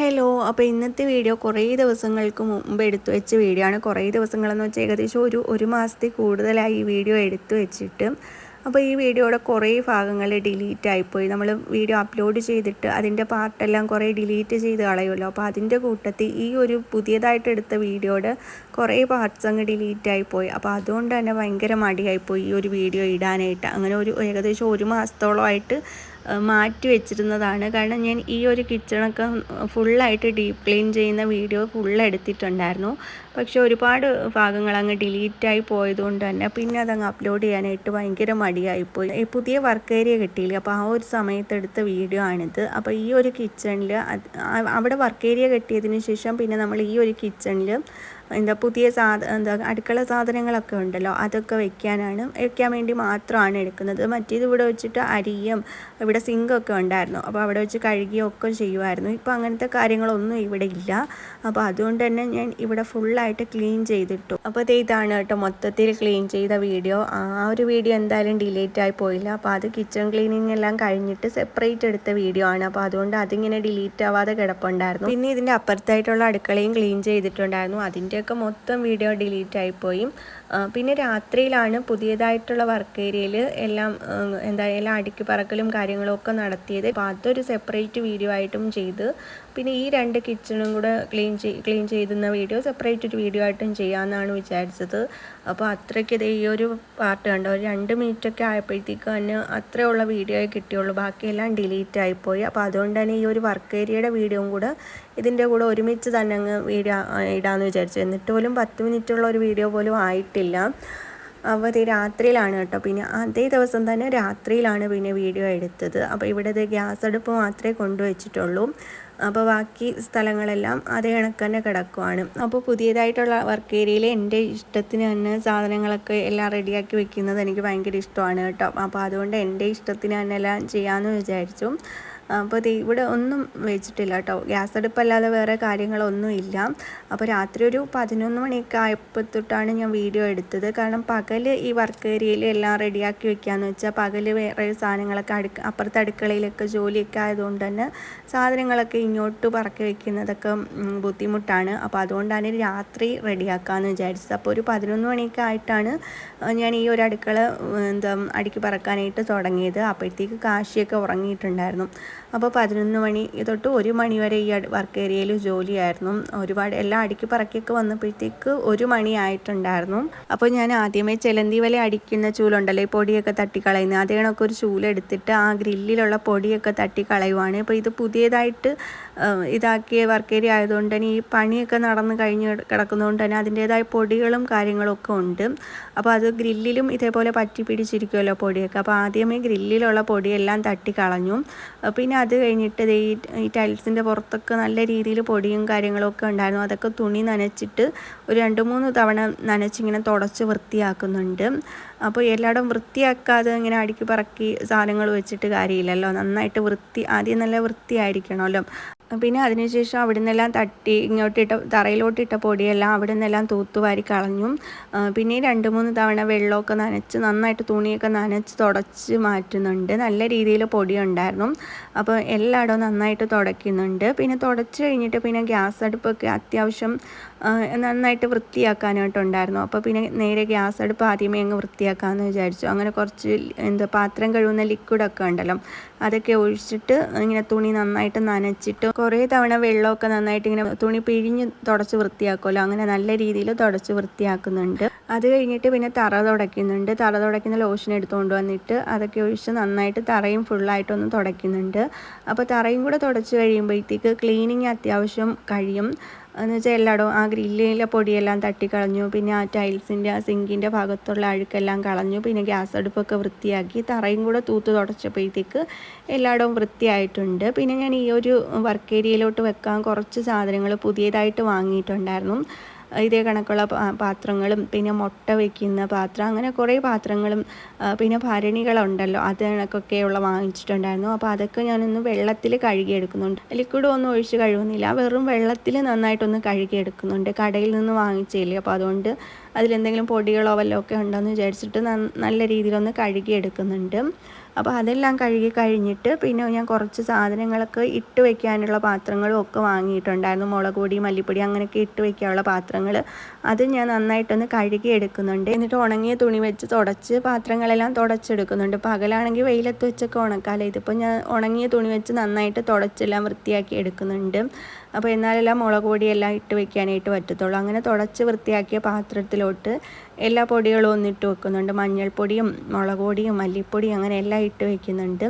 Hello അപ്പോൾ ഇന്നത്തെ video കുറേ ദിവസങ്ങൾക്ക് മുമ്പ് എടുത്തു വെച്ച വീഡിയോ ആണ്. കുറേ ദിവസങ്ങളെന്ന് വെച്ചാൽ ഏകദേശം ഒരു ഒരു മാസത്തിൽ കൂടുതലായി ഈ വീഡിയോ എടുത്തു വെച്ചിട്ട്. അപ്പോൾ ഈ വീഡിയോയുടെ കുറേ ഭാഗങ്ങൾ ഡിലീറ്റ് ആയിപ്പോയി. നമ്മൾ വീഡിയോ അപ്ലോഡ് ചെയ്തിട്ട് അതിന്റെ പാർട്ടെല്ലാം കുറേ ഡിലീറ്റ് ചെയ്ത് കളയുമല്ലോ. അപ്പോൾ അതിന്റെ കൂട്ടത്തിൽ ഈ ഒരു പുതിയതായിട്ട് എടുത്ത വീഡിയോയുടെ കുറേ പാർട്സ് അങ്ങ് ഡിലീറ്റ് ആയിപ്പോയി. അപ്പോൾ അതുകൊണ്ട് തന്നെ ഭയങ്കര മടിയായിപ്പോയി ഈ ഒരു വീഡിയോ ഇടാനായിട്ട്. അങ്ങനെ ഒരു ഏകദേശം ഒരു മാസത്തോളമായിട്ട് മാറ്റി വെച്ചിരുന്നതാണ്. കാരണം ഞാൻ ഈ ഒരു കിച്ചണൊക്കെ ഫുള്ളായിട്ട് ഡീപ്പ് ക്ലീൻ ചെയ്യുന്ന വീഡിയോ ഫുൾ എടുത്തിട്ടുണ്ടായിരുന്നു പക്ഷേ ഒരുപാട് ഭാഗങ്ങൾ അങ്ങ് ഡിലീറ്റായി പോയതുകൊണ്ട് തന്നെ പിന്നെ അതങ്ങ് അപ്ലോഡ് ചെയ്യാനായിട്ട് ഭയങ്കര മടിയായിപ്പോയി പുതിയ വർക്ക് ഏരിയ കിട്ടിയില്ല? അപ്പോൾ ആ ഒരു സമയത്തെടുത്ത വീഡിയോ ആണിത്. അപ്പോൾ ഈ ഒരു കിച്ചണിൽ അവിടെ വർക്ക് ഏരിയ കെട്ടിയതിന് ശേഷം പിന്നെ നമ്മൾ ഈ ഒരു കിച്ചണിൽ എന്താ പുതിയ സാധ എന്താ അടുക്കള സാധനങ്ങളൊക്കെ ഉണ്ടല്ലോ അതൊക്കെ വെക്കാനാണ് വെക്കാൻ വേണ്ടി മാത്രമാണ് എടുക്കുന്നത്. മറ്റേത് ഇവിടെ വെച്ചിട്ട് അരിയും ഇവിടെ സിങ്കൊക്കെ ഉണ്ടായിരുന്നു. അപ്പോൾ അവിടെ വെച്ച് കഴുകിയൊക്കെ ചെയ്യുമായിരുന്നു. ഇപ്പോൾ അങ്ങനത്തെ കാര്യങ്ങളൊന്നും ഇവിടെ ഇല്ല. അപ്പോൾ അതുകൊണ്ട് തന്നെ ഞാൻ ഇവിടെ ഫുള്ളായിട്ട് ക്ലീൻ ചെയ്തിട്ടു. അപ്പോൾ ഇത് ഇതാണ് കേട്ടോ മൊത്തത്തിൽ ക്ലീൻ ചെയ്ത വീഡിയോ ആ ഒരു വീഡിയോ എന്തായാലും ഡിലീറ്റ് ആയി പോയില്ല. അപ്പോൾ അത് കിച്ചൺ ക്ലീനിങ് എല്ലാം കഴിഞ്ഞിട്ട് സെപ്പറേറ്റ് എടുത്ത വീഡിയോ ആണ്. അപ്പോൾ അതുകൊണ്ട് അതിങ്ങനെ ഡിലീറ്റ് ആവാതെ കിടപ്പുണ്ടായിരുന്നു. പിന്നെ ഇതിന്റെ അപ്പുറത്തായിട്ടുള്ള അടുക്കളയും ക്ലീൻ ചെയ്തിട്ടുണ്ടായിരുന്നു. അതിന്റെ ഒക്കെ മൊത്തം വീഡിയോ ഡിലീറ്റ് ആയിപ്പോയി. പിന്നെ രാത്രിയിലാണ് പുതിയതായിട്ടുള്ള വർക്ക് ഏരിയയിൽ എല്ലാം എന്താ എല്ലാം അടുക്കി പറക്കലും കാര്യങ്ങളും ഒക്കെ നടത്തിയത്. അപ്പോൾ അതൊരു സെപ്പറേറ്റ് വീഡിയോ ആയിട്ടും ചെയ്ത് പിന്നെ ഈ രണ്ട് കിച്ചണും കൂടെ ക്ലീൻ ചെയ് ക്ലീൻ ചെയ്തുന്ന വീഡിയോ സെപ്പറേറ്റ് ഒരു വീഡിയോ ആയിട്ടും ചെയ്യാമെന്നാണ് വിചാരിച്ചത്. അപ്പോൾ അത്രയ്ക്ക് ഇത് ഈ ഒരു പാർട്ട് കണ്ടോ? രണ്ട് മിനിറ്റൊക്കെ ആയപ്പോഴത്തേക്ക് തന്നെ അത്രയുള്ള വീഡിയോയെ കിട്ടിയുള്ളൂ. ബാക്കിയെല്ലാം ഡിലീറ്റ് ആയിപ്പോയി. അപ്പോൾ അതുകൊണ്ട് തന്നെ ഈ ഒരു വർക്ക് ഏരിയയുടെ വീഡിയോയും കൂടെ ഇതിന്റെ കൂടെ ഒരുമിച്ച് തന്നെ അങ്ങ് വീഡിയോ ഇടാമെന്ന് വിചാരിച്ചു. എന്നിട്ട് പോലും പത്ത് മിനിറ്റുള്ള ഒരു വീഡിയോ പോലും ആയിട്ടില്ല. അവർ ഈ രാത്രിയിലാണ് കേട്ടോ. പിന്നെ അതേ ദിവസം തന്നെ രാത്രിയിലാണ് പിന്നെ വീഡിയോ എടുത്തത്. അപ്പോൾ ഇവിടെ ഗ്യാസ് അടുപ്പ് മാത്രമേ കൊണ്ടുവച്ചിട്ടുള്ളൂ. അപ്പോൾ ബാക്കി സ്ഥലങ്ങളെല്ലാം അതേ കണക്ക് തന്നെ കിടക്കുവാണ്. അപ്പോൾ പുതിയതായിട്ടുള്ള വർക്ക് ഏരിയയിൽ എന്റെ ഇഷ്ടത്തിന് തന്നെ സാധനങ്ങളൊക്കെ എല്ലാം റെഡിയാക്കി വെക്കുന്നത് എനിക്ക് ഭയങ്കര ഇഷ്ടമാണ് കേട്ടോ. അപ്പോൾ അതുകൊണ്ട് എന്റെ ഇഷ്ടത്തിന് തന്നെ എല്ലാം ചെയ്യാമെന്ന് വിചാരിച്ചു. അപ്പോൾ ഇവിടെ ഒന്നും വെച്ചിട്ടില്ല കേട്ടോ. ഗ്യാസ് അടുപ്പല്ലാതെ വേറെ കാര്യങ്ങളൊന്നും ഇല്ല. അപ്പോൾ രാത്രി ഒരു പതിനൊന്ന് മണിയൊക്കെ ആയപ്പോൾ തൊട്ടാണ് ഞാൻ വീഡിയോ എടുത്തത്. കാരണം പകൽ ഈ വർക്ക് ഏരിയയിൽ എല്ലാം റെഡിയാക്കി വെക്കാമെന്ന് വെച്ചാൽ പകൽ വേറെ സാധനങ്ങളൊക്കെ അടുക്ക അപ്പുറത്തെ അടുക്കളയിലൊക്കെ ജോലിയൊക്കെ ആയതുകൊണ്ട് തന്നെ സാധനങ്ങളൊക്കെ ഇങ്ങോട്ട് പറക്കി വെക്കുന്നതൊക്കെ ബുദ്ധിമുട്ടാണ്. അപ്പോൾ അതുകൊണ്ടാണ് രാത്രി റെഡിയാക്കാമെന്ന് വിചാരിച്ചത്. അപ്പോൾ ഒരു പതിനൊന്ന് മണിയൊക്കെ ആയിട്ടാണ് ഞാൻ ഈ ഒരു അടുക്കള എന്താ അടുക്കി പറക്കാനായിട്ട് തുടങ്ങിയത്. അപ്പോഴത്തേക്ക് കാശിയൊക്കെ ഉറങ്ങിയിട്ടുണ്ടായിരുന്നു. അപ്പോൾ പതിനൊന്ന് മണി തൊട്ട് ഒരു മണി വരെ ഈ വർക്ക് ഏരിയയിൽ ജോലിയായിരുന്നു. ഒരുപാട് എല്ലാം അടുക്കി പറക്കിയൊക്കെ വന്നപ്പോഴത്തേക്ക് ഒരു മണി ആയിട്ടുണ്ടായിരുന്നു. അപ്പോൾ ഞാൻ ആദ്യമേ ചെലന്തി വല അടിക്കുന്ന ചൂലുണ്ടല്ലോ ഈ പൊടിയൊക്കെ തട്ടിക്കളയുന്നത് അതേ കണക്കൊരു ചൂലെടുത്തിട്ട് ആ ഗ്രില്ലിലുള്ള പൊടിയൊക്കെ തട്ടിക്കളയുവാണ്. അപ്പോൾ ഇത് പുതിയതായിട്ട് ഇതാക്കിയ വർക്ക് ഏരിയ ആയതുകൊണ്ട് തന്നെ ഈ പണിയൊക്കെ നടന്ന് കഴിഞ്ഞ് കിടക്കുന്നതുകൊണ്ട് തന്നെ അതിന്റേതായ പൊടികളും കാര്യങ്ങളൊക്കെ ഉണ്ട്. അപ്പോൾ അത് ഗ്രില്ലിലും ഇതേപോലെ പറ്റി പിടിച്ചിരിക്കുമല്ലോ പൊടിയൊക്കെ. അപ്പോൾ ആദ്യമേ ഗ്രില്ലിലുള്ള പൊടിയെല്ലാം തട്ടി കളഞ്ഞു. പിന്നെ അത് കഴിഞ്ഞിട്ട് ഈ ഈ ടൈൽസിന്റെ പുറത്തൊക്കെ നല്ല രീതിയിൽ പൊടിയും കാര്യങ്ങളൊക്കെ ഉണ്ടായിരുന്നു. അതൊക്കെ തുണി നനച്ചിട്ട് ഒരു രണ്ട് മൂന്ന് തവണ നനച്ചിങ്ങനെ തുടച്ച് വൃത്തിയാക്കുന്നുണ്ട്. അപ്പോൾ എല്ലായിടും വൃത്തിയാക്കാതെ ഇങ്ങനെ അടുക്കി പറക്കി സാധനങ്ങൾ വെച്ചിട്ട് കാര്യമില്ലല്ലോ. നന്നായിട്ട് വൃത്തി ആദ്യം നല്ല വൃത്തിയായിരിക്കണമല്ലോ. പിന്നെ അതിനുശേഷം അവിടെ നിന്നെല്ലാം തട്ടി ഇങ്ങോട്ടിട്ട തറയിലോട്ടിട്ട പൊടിയെല്ലാം അവിടെ നിന്നെല്ലാം തൂത്തുവാരി കളഞ്ഞു. പിന്നെ രണ്ട് മൂന്ന് തവണ വെള്ളമൊക്കെ നനച്ച് നന്നായിട്ട് തുണിയൊക്കെ നനച്ച് തുടച്ച് മാറ്റുന്നുണ്ട്. നല്ല രീതിയിൽ പൊടിയുണ്ടായിരുന്നു. അപ്പോൾ എല്ലായിടവും നന്നായിട്ട് തുടയ്ക്കുന്നുണ്ട്. പിന്നെ തുടച്ച് കഴിഞ്ഞിട്ട് പിന്നെ ഗ്യാസ് അടുപ്പൊക്കെ അത്യാവശ്യം നന്നായിട്ട് വൃത്തിയാക്കാനായിട്ടുണ്ടായിരുന്നു. അപ്പോൾ പിന്നെ നേരെ ഗ്യാസ് അടുപ്പ് ആദ്യമേ അങ്ങ് വൃത്തിയാക്കാമെന്ന് വിചാരിച്ചു. അങ്ങനെ കുറച്ച് എന്താ പാത്രം കഴുകുന്ന ലിക്വിഡൊക്കെ ഉണ്ടല്ലോ അതൊക്കെ ഒഴിച്ചിട്ട് ഇങ്ങനെ തുണി നന്നായിട്ട് നനച്ചിട്ട് കുറേ തവണ വെള്ളമൊക്കെ നന്നായിട്ട് ഇങ്ങനെ തുണി പിഴിഞ്ഞ് തുടച്ച് വൃത്തിയാക്കുമല്ലോ. അങ്ങനെ നല്ല രീതിയിൽ തുടച്ച് വൃത്തിയാക്കുന്നുണ്ട്. അത് കഴിഞ്ഞിട്ട് പിന്നെ തറ തുടയ്ക്കുന്നുണ്ട്. തറ തുടയ്ക്കുന്ന ലോഷൻ എടുത്തുകൊണ്ട് വന്നിട്ട് അതൊക്കെ ഒഴിച്ച് നന്നായിട്ട് തറയും ഫുള്ളായിട്ടൊന്ന് തുടയ്ക്കുന്നുണ്ട്. അപ്പോൾ തറയും കൂടെ തുടച്ച് കഴിയുമ്പോഴത്തേക്ക് ക്ലീനിങ് അത്യാവശ്യം കഴിയും. എന്ന് വെച്ചാൽ എല്ലായിടവും ആ ഗ്രില്ലിലെ പൊടിയെല്ലാം തട്ടിക്കളഞ്ഞു. പിന്നെ ആ ടൈൽസിന്റെ ആ സിങ്കിന്റെ ഭാഗത്തുള്ള അഴുക്കെല്ലാം കളഞ്ഞു. പിന്നെ ഗ്യാസ് അടുപ്പൊക്കെ വൃത്തിയാക്കി തറയും കൂടെ തൂത്ത് തുടച്ചപ്പോഴത്തേക്ക് എല്ലായിടവും വൃത്തിയായിട്ടുണ്ട്. പിന്നെ ഞാൻ ഈ ഒരു വർക്ക് ഏരിയയിലോട്ട് വെക്കാൻ കുറച്ച് സാധനങ്ങൾ പുതിയതായിട്ട് വാങ്ങിയിട്ടുണ്ടായിരുന്നു. ഇതേ കണക്കുള്ള പാത്രങ്ങളും പിന്നെ മുട്ട വയ്ക്കുന്ന പാത്രം അങ്ങനെ കുറേ പാത്രങ്ങളും പിന്നെ ഭരണികളുണ്ടല്ലോ അത് കണക്കൊക്കെയുള്ള വാങ്ങിച്ചിട്ടുണ്ടായിരുന്നു. അപ്പോൾ അതൊക്കെ ഞാനൊന്ന് വെള്ളത്തിൽ കഴുകിയെടുക്കുന്നുണ്ട്. ലിക്വിഡ് ഒന്നും ഒഴിച്ച് കഴുകുന്നില്ല. വെറും വെള്ളത്തിൽ നന്നായിട്ടൊന്ന് കഴുകിയെടുക്കുന്നുണ്ട്. കടയിൽ നിന്ന് വാങ്ങിച്ചില്ലേ. അപ്പോൾ അതുകൊണ്ട് അതിലെന്തെങ്കിലും പൊടികളോ വല്ലതും ഒക്കെ ഉണ്ടോയെന്ന് വിചാരിച്ചിട്ട് നല്ല രീതിയിലൊന്ന് കഴുകിയെടുക്കുന്നുണ്ട്. അപ്പോൾ അതെല്ലാം കഴുകി കഴിഞ്ഞിട്ട് പിന്നെ ഞാൻ കുറച്ച് സാധനങ്ങളൊക്കെ ഇട്ട് വെക്കാനുള്ള പാത്രങ്ങളും ഒക്കെ വാങ്ങിയിട്ടുണ്ടായിരുന്നു. മുളക് പൊടി മല്ലിപ്പൊടി അങ്ങനെയൊക്കെ ഇട്ട് വെക്കാനുള്ള പാത്രങ്ങൾ അത് ഞാൻ നന്നായിട്ടൊന്ന് കഴുകി എടുക്കുന്നുണ്ട്. എന്നിട്ട് ഉണങ്ങിയ തുണി വെച്ച് തുടച്ച് പാത്രങ്ങളെല്ലാം തുടച്ചെടുക്കുന്നുണ്ട്. പകലാണെങ്കിൽ വെയിലത്ത് വെച്ചൊക്കെ ഉണക്കാമല്ലോ. ഇതിപ്പോൾ ഞാൻ ഉണങ്ങിയ തുണി വെച്ച് നന്നായിട്ട് തുടച്ചെല്ലാം വൃത്തിയാക്കി എടുക്കുന്നുണ്ട്. അപ്പോൾ എന്നാലെല്ലാം മുളക് പൊടിയെല്ലാം ഇട്ട് വെക്കാനായിട്ട് പറ്റത്തുള്ളൂ. അങ്ങനെ തുടച്ച് വൃത്തിയാക്കിയ പാത്രത്തിലോട്ട് എല്ലാ പൊടികളും ഒന്നിട്ട് വെക്കുന്നുണ്ട്. മഞ്ഞൾപ്പൊടിയും മുളക് പൊടിയും മല്ലിപ്പൊടിയും അങ്ങനെ എല്ലാം ഇട്ട് വെക്കുന്നുണ്ട്.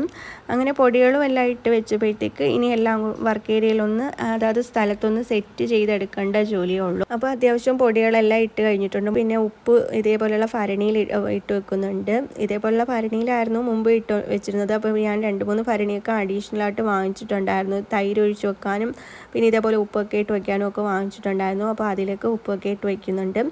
അങ്ങനെ പൊടികളും എല്ലാം ഇട്ട് വെച്ചപ്പോഴത്തേക്ക് ഇനി എല്ലാം വർക്ക് ഏരിയയിലൊന്ന് അതാത് സ്ഥലത്തൊന്ന് സെറ്റ് ചെയ്തെടുക്കേണ്ട ജോലിയേ ഉള്ളൂ. അപ്പോൾ അത്യാവശ്യം പൊടികളെല്ലാം ഇട്ട് കഴിഞ്ഞിട്ടുണ്ട്. പിന്നെ ഉപ്പ് ഇതേപോലെയുള്ള ഭരണിയിൽ ഇട്ട് വെക്കുന്നുണ്ട്. ഇതേപോലുള്ള ഭരണിയിലായിരുന്നു മുമ്പ് ഇട്ട് വെച്ചിരുന്നത്. അപ്പോൾ ഞാൻ രണ്ട് മൂന്ന് ഭരണിയൊക്കെ അഡീഷണലായിട്ട് വാങ്ങിച്ചിട്ടുണ്ടായിരുന്നു. തൈര് ഒഴിച്ച് വെക്കാനും പിന്നെ ഇതേപോലെ ഉപ്പൊക്കെ ഇട്ട് വെക്കാനും ഒക്കെ വാങ്ങിച്ചിട്ടുണ്ടായിരുന്നു. അപ്പോൾ അതിലേക്ക് ഉപ്പൊക്കെ ഇട്ട് വയ്ക്കുന്നുണ്ട്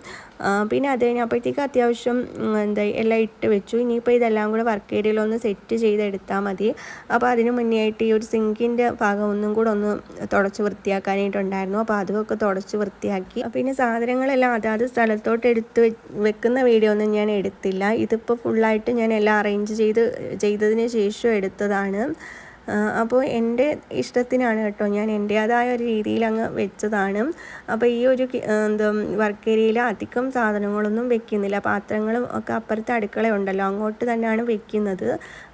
പിന്നെ അത് കഴിഞ്ഞപ്പോഴത്തേക്ക് അത്യാവശ്യം എന്താ എല്ലാം ഇട്ട് വെച്ചു. ഇനിയിപ്പോൾ ഇതെല്ലാം കൂടെ വർക്ക് ഏരിയയിൽ ഒന്ന് സെറ്റ് ചെയ്തെടുത്താൽ മതി. അപ്പോൾ അതിന് മുന്നേ ആയിട്ട് ഈ ഒരു സിങ്കിന്റെ ഭാഗം ഒന്നും കൂടെ ഒന്ന് തുടച്ച് വൃത്തിയാക്കാനായിട്ടുണ്ടായിരുന്നു. അപ്പോൾ അതുമൊക്കെ തുടച്ച് വൃത്തിയാക്കി. പിന്നെ സാധനങ്ങളെല്ലാം അതാത് സ്ഥലത്തോട്ട് എടുത്ത് വെക്കുന്ന വീഡിയോ ഒന്നും ഞാൻ എടുത്തില്ല. ഇതിപ്പോൾ ഫുള്ളായിട്ട് ഞാൻ എല്ലാം അറേഞ്ച് ചെയ്ത് ചെയ്തതിന് ശേഷം എടുത്തതാണ്. അപ്പോൾ എന്റെ ഇഷ്ടത്തിനാണ് കേട്ടോ. ഞാൻ എന്റേതായ ഒരു രീതിയിൽ അങ്ങ് വെച്ചതാണ്. അപ്പോൾ ഈ ഒരു എന്താ വർക്ക് ഏരിയയിൽ അധികം സാധനങ്ങളൊന്നും വെക്കുന്നില്ല. പാത്രങ്ങളും ഒക്കെ അപ്പുറത്തെ അടുക്കളയുണ്ടല്ലോ അങ്ങോട്ട് തന്നെയാണ് വെക്കുന്നത്.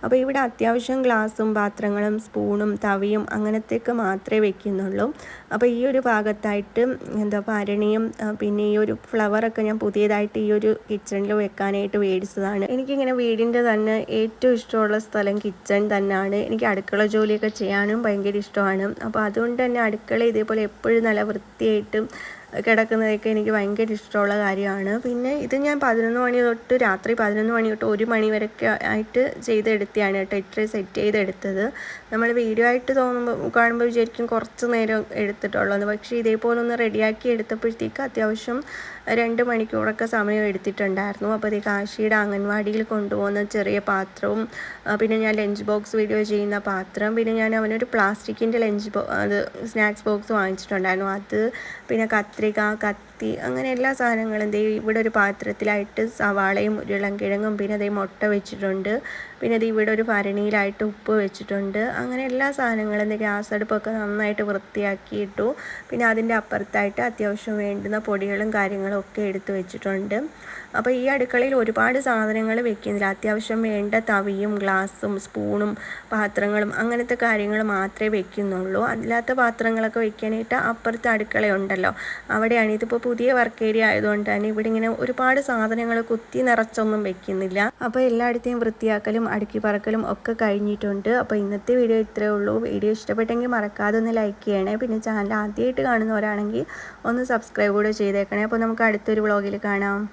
അപ്പോൾ ഇവിടെ അത്യാവശ്യം ഗ്ലാസും പാത്രങ്ങളും സ്പൂണും തവിയും അങ്ങനത്തെയൊക്കെ മാത്രമേ വെക്കുന്നുള്ളൂ. അപ്പോൾ ഈ ഒരു ഭാഗത്തായിട്ട് എന്താ ഭരണിയും പിന്നെ ഈ ഒരു ഫ്ലവറൊക്കെ ഞാൻ പുതിയതായിട്ട് ഈ ഒരു കിച്ചണിൽ വെക്കാനായിട്ട് മേടിച്ചതാണ്. എനിക്കിങ്ങനെ വീടിന്റെ തന്നെ ഏറ്റവും ഇഷ്ടമുള്ള സ്ഥലം കിച്ചൺ തന്നെയാണ്. എനിക്ക് അടുക്കള ജോലിയൊക്കെ ചെയ്യാനും ഭയങ്കര ഇഷ്ടമാണ്. അപ്പോൾ അതുകൊണ്ട് തന്നെ അടുക്കള ഇതേപോലെ എപ്പോഴും നല്ല വൃത്തിയായിട്ടും കിടക്കുന്നതൊക്കെ എനിക്ക് ഭയങ്കര ഇഷ്ടമുള്ള കാര്യമാണ്. പിന്നെ ഇത് ഞാൻ പതിനൊന്ന് മണി തൊട്ട് രാത്രി പതിനൊന്ന് മണി തൊട്ട് ഒരു മണി വരെയൊക്കെ ആയിട്ട് ചെയ്തെടുത്തിയാണ് കേട്ടോ. ഇത്രയും സെറ്റ് ചെയ്തെടുത്തത്. നമ്മൾ വീഡിയോ ആയിട്ട് തോന്നുമ്പോൾ കാണുമ്പോൾ വിചാരിക്കും കുറച്ച് നേരം എടുത്തിട്ടുള്ളത് പക്ഷേ ഇതേപോലെ ഒന്ന് റെഡിയാക്കി എടുത്തപ്പോഴത്തേക്ക് അത്യാവശ്യം രണ്ട് മണിക്കൂറൊക്കെ സമയം എടുത്തിട്ടുണ്ടായിരുന്നു. അപ്പോൾ ഇത് കാശിയുടെ അംഗൻവാടിയിൽ കൊണ്ടുപോകുന്ന ചെറിയ പാത്രവും പിന്നെ ഞാൻ ലഞ്ച് ബോക്സ് വീഡിയോ ചെയ്യുന്ന പാത്രം പിന്നെ ഞാൻ അവനൊരു പ്ലാസ്റ്റിക്കിന്റെ ലഞ്ച് ബോ അത് സ്നാക്സ് ബോക്സ് വാങ്ങിച്ചിട്ടുണ്ടായിരുന്നു. അത് പിന്നെ കത്രിക കത്തി അങ്ങനെ എല്ലാ സാധനങ്ങളും ദേ ഇവിടെ ഒരു പാത്രത്തിലായിട്ട് സവാളയും ഉരുളൻകിഴങ്ങും പിന്നെ അതേ മുട്ട വെച്ചിട്ടുണ്ട്. പിന്നെ അത് ഇവിടെ ഒരു ഭരണിയിലായിട്ട് ഉപ്പ് വെച്ചിട്ടുണ്ട്. അങ്ങനെ എല്ലാ സാധനങ്ങളും ഗ്യാസ് അടുപ്പൊക്കെ നന്നായിട്ട് വൃത്തിയാക്കിയിട്ടു പിന്നെ അതിന്റെ അപ്പുറത്തായിട്ട് അത്യാവശ്യം വേണ്ടുന്ന പൊടികളും കാര്യങ്ങളും ഒക്കെ എടുത്തു വെച്ചിട്ടുണ്ട്. അപ്പോൾ ഈ അടുക്കളയിൽ ഒരുപാട് സാധനങ്ങൾ വെക്കുന്നില്ല. അത്യാവശ്യം വേണ്ട തവിയും ഗ്ലാസും സ്പൂണും പാത്രങ്ങളും അങ്ങനത്തെ കാര്യങ്ങൾ മാത്രമേ വെക്കുന്നുള്ളൂ. അല്ലാത്ത പാത്രങ്ങളൊക്കെ വെക്കാനായിട്ട് അപ്പുറത്തെ അടുക്കളയുണ്ടല്ലോ. അവിടെയാണ് ഇതിപ്പോൾ പുതിയ വർക്ക് ഏരിയ ആയതുകൊണ്ട് തന്നെ ഇവിടെ ഇങ്ങനെ ഒരുപാട് സാധനങ്ങൾ കുത്തി നിറച്ചൊന്നും വെക്കുന്നില്ല. അപ്പോൾ എല്ലായിടത്തെയും വൃത്തിയാക്കലും അടുക്കി പറക്കലും ഒക്കെ കഴിഞ്ഞിട്ടുണ്ട്. അപ്പോൾ ഇന്നത്തെ വീഡിയോ ഇത്രയേ ഉള്ളൂ. വീഡിയോ ഇഷ്ടപ്പെട്ടെങ്കിൽ മറക്കാതെ ഒന്ന് ലൈക്ക് ചെയ്യണേ. പിന്നെ ചാനൽ ആദ്യമായിട്ട് കാണുന്നവരാണെങ്കിൽ ഒന്ന് സബ്സ്ക്രൈബ് കൂടെ ചെയ്തേക്കണേ. അപ്പോൾ നമുക്ക് അടുത്തൊരു വ്ളോഗിൽ കാണാം.